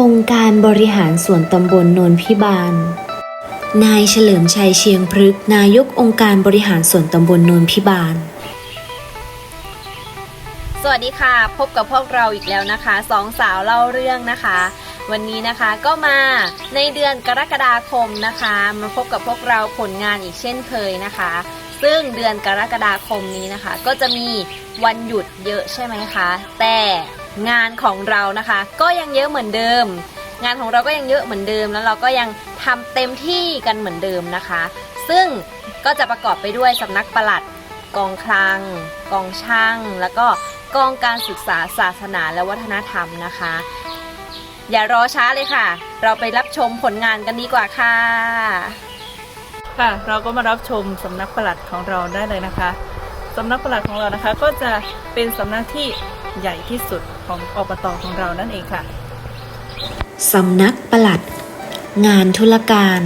องค์การบริหารส่วนตำบลโนนพิบาล นายเฉลิมชัยเชียงพฤกษ์นายกองค์การบริหารส่วนตำบลโนนพิบาล สวัสดีค่ะ พบกับพวกเราอีกแล้วนะคะสองสาวเล่าเรื่องนะคะ วันนี้นะคะก็มาในเดือนกรกฎาคมนะคะ มาพบกับพวกเราผลงานอีกเช่นเคยนะคะ ซึ่งเดือนกรกฎาคมนี้นะคะ ก็จะมีวันหยุดเยอะใช่ไหมคะ แต่ งานของเรานะคะ ก็ยังเยอะเหมือนเดิม งานของเราก็ยังเยอะเหมือนเดิม แล้วเราก็ยังทำเต็มที่กันเหมือนเดิมนะคะ ซึ่งก็จะประกอบไปด้วยสำนักปลัดกองคลัง กองช่าง แล้วก็กองการศึกษาศาสนาและวัฒนธรรมนะคะ อย่ารอช้าเลยค่ะ เราไปรับชมผลงานกันดีกว่าค่ะ ค่ะ เราก็มารับชมสำนักปลัดของเราได้เลยนะคะ สำนักปลัดของเรานะคะ ก็จะเป็นสำนักที่ใหญ่ที่สุดของอบตของเรานั่นเองค่ะสำนักปลัด งานธุรการ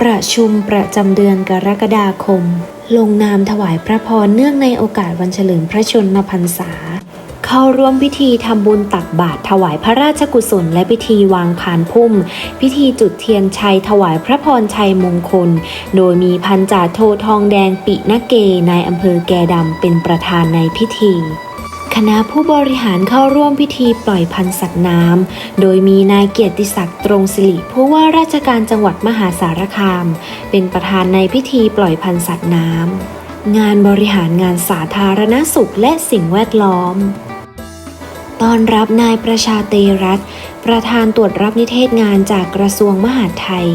ประชุมประจำเดือนกรกฎาคม ลงนามถวายพระพรเนื่องในโอกาสวันเฉลิมพระชนมพรรษา เข้าร่วมพิธีทำบุญตักบาตรถวายพระราชกุศล และพิธีวางพานพุ่ม พิธีจุดเทียนชัยถวายพระพรชัยมงคล โดยมีพันจ่าโททองแดงปินเกนายอำเภอแกดำเป็นประธานในพิธีคณะผู้บริหารเข้าร่วมพิธีปล่อยพันธุ์สัตว์น้ำ โดยมีนายเกียรติศักดิ์ตรงสิริผู้ว่าราชการจังหวัดมหาสารคาม เป็นประธานในพิธีปล่อยพันธุ์สัตว์น้ำ งานบริหารงานสาธารณสุขและสิ่งแวดล้อม ต้อนรับนายประชาเตรัตประธานตรวจรับนิเทศงานจากกระทรวงมหาดไทย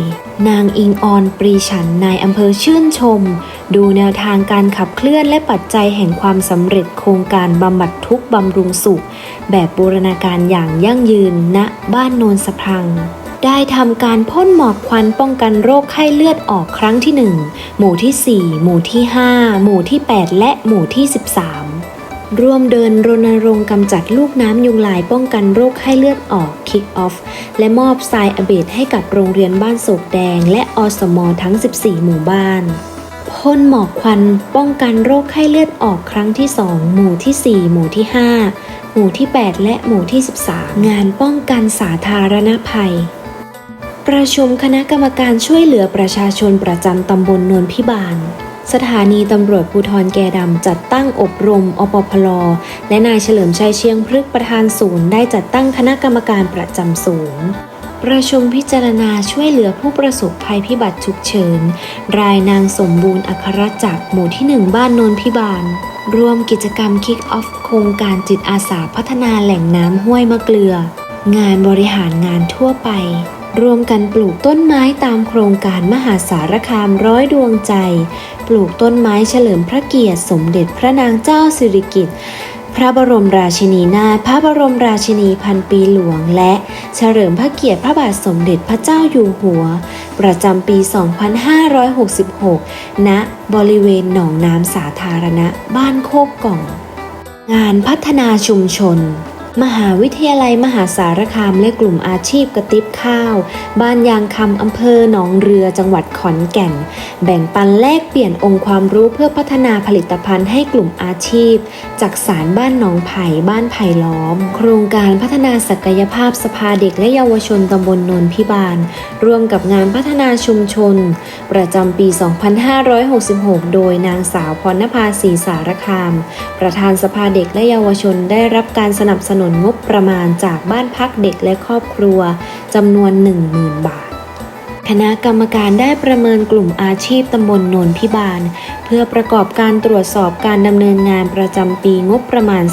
นางอิงออนปรีฉันนายอำเภอชื่นชม ดูแนวทางการขับเคลื่อนและปัจจัยแห่งความสำเร็จโครงการบำบัดทุกบำรุงสุข แบบบูรณาการอย่างยั่งยืนณบ้านโนนสะพังได้ทำการพ่นหมอกควันป้องกันโรคไข้เลือดออกครั้งที่ 1 หมู่ที่ 4 หมู่ที่ 5 หมู่ที่ 8 และหมู่ที่ 13 ร่วมเดินรณรงค์กำจัดลูกน้ำยุงลายป้องกันโรคไข้เลือดออก Kick Off และมอบทรายอเบดให้กับโรงเรียนบ้านโศกแดง และอสมทั้ง 14 หมู่บ้านพ่นหมอกควันป้องกันโรคไข้เลือดออกครั้งที่ 2 หมู่ที่ 4 หมู่ที่ 5 หมู่ที่ 8 และหมู่ที่ 13 งานป้องกันสาธารณภัย ประชุมคณะกรรมการช่วยเหลือประชาชนประจำตำบลนนพิบาล สถานีตำรวจภูธรแกดำจัดตั้งอบรมอปพลและนายเฉลิมชัยเชียงพฤกษประธานศูนย์ได้จัดตั้งคณะกรรมการประจำศูนย์ประชุมพิจารณาช่วยเหลือผู้ประสบภัยพิบัติฉุกเฉิน รายนางสมบูรณ์อัครจักรหมู่ที่ 1 บ้านโนนพิบาลรวมกิจกรรมคิกออฟโครงการจิตอาสาพัฒนาแหล่งน้ำห้วยมะเกลือ งานบริหารงานทั่วไป รวมกันปลูกต้นไม้ตามโครงการมหาสารคามร้อยดวงใจ ปลูกต้นไม้เฉลิมพระเกียรติสมเด็จพระนางเจ้าสิริกิติ์พระบรมราชินีนาถพระบรมราชินีพันปีหลวง และเฉลิมพระเกียรติพระบาทสมเด็จพระเจ้าอยู่หัว ประจำปี 2566 ณ บริเวณหนองน้ำสาธารณะบ้านโคกกล่อง งานพัฒนาชุมชน มหาวิทยาลัยมหาสารคามและกลุ่มอาชีพกระติบข้าว บ้านยางคำอำเภอหนองเรือจังหวัดขอนแก่น แบ่งปันแลกเปลี่ยนองค์ความรู้เพื่อพัฒนาผลิตภัณฑ์ให้กลุ่มอาชีพ จากสารบ้านหนองไผ่บ้านไผ่ล้อม โครงการพัฒนาศักยภาพสภาเด็กและเยาวชนตำบลนนพิบาล ร่วมกับงานพัฒนาชุมชน ประจำปี 2566 โดยนางสาวพรณภาศรีสารคาม ประธานสภาเด็กและเยาวชนได้รับการสนับสนุนนุนงบประมาณจากบ้านพักเด็กและครอบครัวจำนวน 10,000 บาท คณะกรรมการได้ประเมินกลุ่มอาชีพตำบลโนนพิบาล เพื่อประกอบการตรวจสอบการดำเนินงานประจำปีงบประมาณ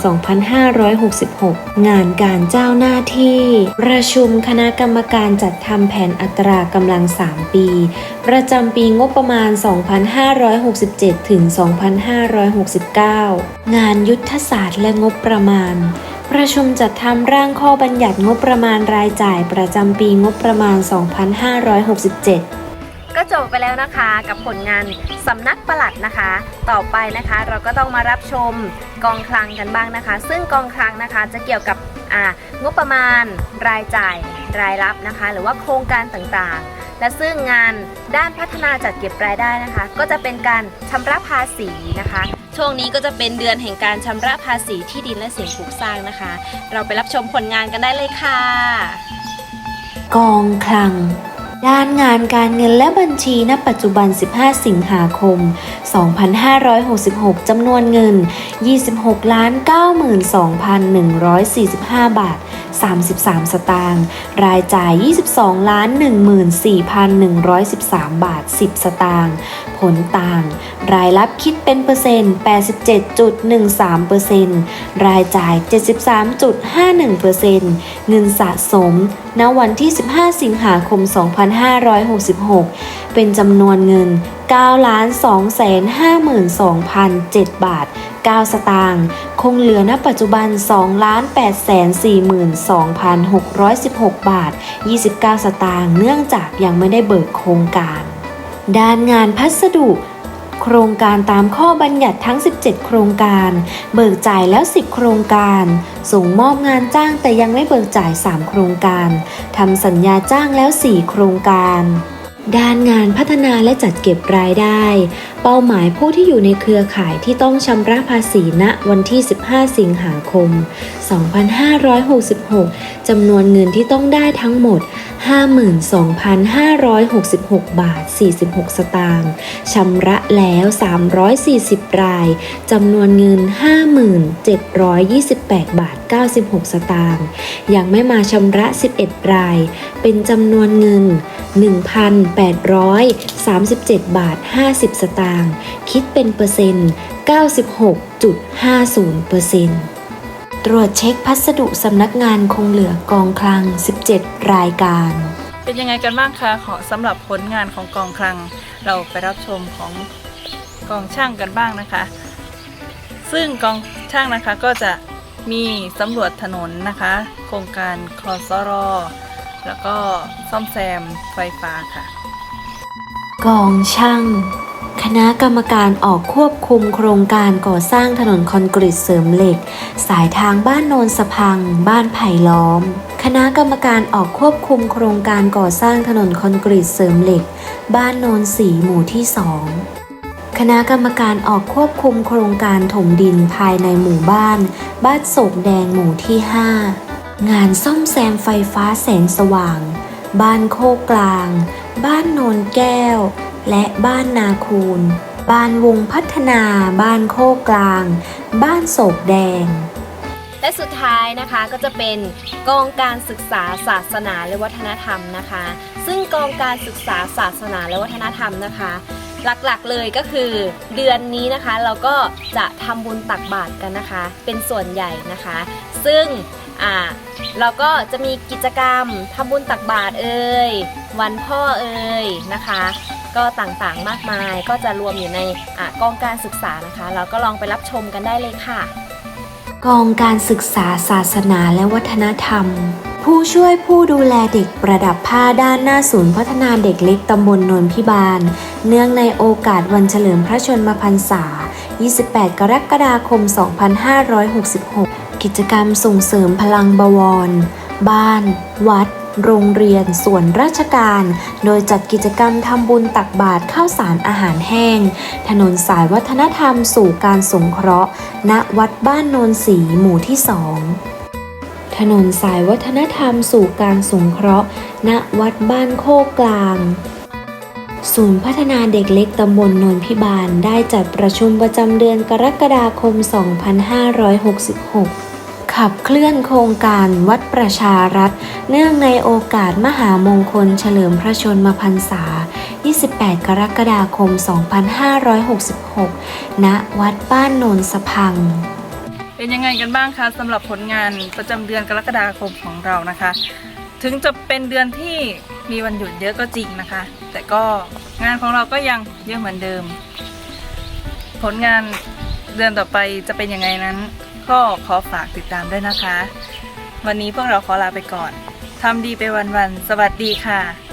2566 งานการเจ้าหน้าที่ ประชุมคณะกรรมการจัดทำแผนอัตรากำลัง 3 ปี ประจำปีงบประมาณ 2567 ถึง 2569 งานยุทธศาสตร์และงบประมาณ ประชุมจัดทำร่างข้อบัญญัติงบประมาณรายจ่ายประจำปีงบประมาณ 2567ก็จบไปแล้วนะคะกับผลงานสำนักปลัดนะคะ ต่อไปนะคะเราก็ต้องมารับชมกองคลังกันบ้างนะคะ ซึ่งกองคลังนะคะจะเกี่ยวกับงบประมาณรายจ่ายรายรับนะคะ หรือว่าโครงการต่างๆ และซึ่งงานด้านพัฒนาจัดเก็บรายได้นะคะ ก็จะเป็นการชำระภาษีนะคะ ช่วงนี้ก็จะเป็นเดือนแห่งการชำระภาษีที่ดินและสิ่งปลูกสร้างนะคะ เราไปรับชมผลงานกันได้เลยค่ะ กองคลัง ด้านงานการเงินและบัญชีณปัจจุบัน 15 สิงหาคม 2566 จำนวนเงิน 26ล้าน92,145 บาท 33 สตางค์ รายจ่าย 22ล้าน14,113 บาท 10 สตางค์ ผลต่าง รายรับคิดเป็นเปอร์เซ็นต์ 87.13เปอร์เซ็นต์ รายจ่าย 73.51เปอร์เซ็นต์ เงินสะสม ณ วันที่ 15 สิงหาคม 2 5 2566 เป็นจำนวนเงิน 9 2 5 2 0 0บาท 9 สตางค์คงเหลือณปัจจุบัน 2 8 4 2 6 1 6 บาท 29 สตางค์เนื่องจากยังไม่ได้เบิกโครงการ ด้านงานพัสดุ โครงการตามข้อบัญญัติทั้ง 17 โครงการ เบิกจ่ายแล้ว 10 โครงการ ส่งมอบงานจ้างแต่ยังไม่เบิกจ่าย 3 โครงการทำสัญญาจ้างแล้ว 4 โครงการด้านงานพัฒนาและจัดเก็บรายได้ เป้าหมายผู้ที่อยู่ในเครือข่ายที่ต้องชำระภาษีณวันที่ 15 สิงหาคม 2566 จำนวนเงินที่ต้องได้ทั้งหมด 52,566 บาท 46 สตางค์ชำระแล้ว 340 ราย จำนวนเงิน 5728 บาท 96 สตางค์ยังไม่มาชำระ 11 ราย เป็นจำนวนเงิน 1,837 บาท 50 สตางค์คิดเป็นเปอร์เซ็นต์ 96.50เปอร์เซ็นต์ ตรวจเช็คพัสดุสำนักงานคงเหลือกองคลัง 17 รายการ เป็นยังไงกันบ้างคะขอสำหรับผลงานของกองคลัง เราไปรับชมของกองช่างกันบ้างนะคะ ซึ่งกองช่างนะคะก็จะมีสำรวจถนนนะคะ โครงการคอสรอแล้วก็ซ่อมแซมไฟฟ้าค่ะ กองช่าง คณะกรรมการออกควบคุมโครงการก่อสร้างถนนคอนกรีตเสริมเหล็ก สายทางบ้านโนนสะพัง บ้านไผ่ล้อม คณะกรรมการออกควบคุมโครงการก่อสร้างถนนคอนกรีตเสริมเหล็ก บ้านโนนสีหมู่ที่สองคณะกรรมการออกควบคุมโครงการถมดินภายในหมู่บ้าน บ้านโศกแดงหมู่ที่ 5 งานซ่อมแซมไฟฟ้าแสงสว่าง บ้านโคกกลาง บ้านโนนแก้ว และบ้านนาคูน บ้านวงพัฒนา บ้านโคกลาง บ้านโศกแดง และสุดท้ายนะคะก็จะเป็นกองการศึกษาศาสนาและวัฒนธรรมนะคะ ซึ่งกองการศึกษาศาสนาและวัฒนธรรมนะคะหลักๆเลยก็คือเดือนนี้นะคะเราก็จะทำบุญตักบาตรกันนะคะ เป็นส่วนใหญ่นะคะ ซึ่งเราก็จะมีกิจกรรมทำบุญตักบาตรเอ่ยวันพ่อเอ่ยนะคะ ก็ต่างๆมากมาย ก็จะรวมอยู่ในอกองการศึกษานะคะ เราก็ลองไปรับชมกันได้เลยค่ะ กองการศึกษาศาสนาและวัฒนธรรม ผู้ช่วยผู้ดูแลเด็กประดับผ้าด้านหน้าศูนย์พัฒนาเด็กเล็กตำบลนนพิบาล เนื่องในโอกาสวันเฉลิมพระชนมพรรษา 28 กรกฎาคม 2566 กิจกรรมส่งเสริมพลังบวร บ้าน วัด โรงเรียน ส่วนราชการ โดยจัดกิจกรรมทำบุญตักบาตรข้าวสารอาหารแห้ง ถนนสายวัฒนธรรมสู่การสงเคราะห์ ณ วัดบ้านโนนสีหมู่ที่สองถนนสายวัฒนธรรมสู่การสงเคราะห์ ณ วัดบ้านโคกกลางศูนย์พัฒนาเด็กเล็กตำบลนนพิบาล ได้จัดประชุมประจำเดือนกรกฎาคม 2566 ขับเคลื่อนโครงการวัดประชารัฐ เนื่องในโอกาสมหามงคลเฉลิมพระชนมพรรษา 28 กรกฎาคม 2566 ณ วัดบ้านโนนสะพัง เป็นยังไงกันบ้างคะสำหรับผลงานประจำเดือนกรกฎาคมของเรานะคะ ถึงจะเป็นเดือนที่มีวันหยุดเยอะก็จริงนะคะ แต่ก็งานของเราก็ยังเยอะเหมือนเดิม ผลงานเดือนต่อไปจะเป็นยังไงนั้น ก็ขอฝากติดตามด้วยนะคะ วันนี้พวกเราขอลาไปก่อนทำดีไปวันๆสวัสดีค่ะ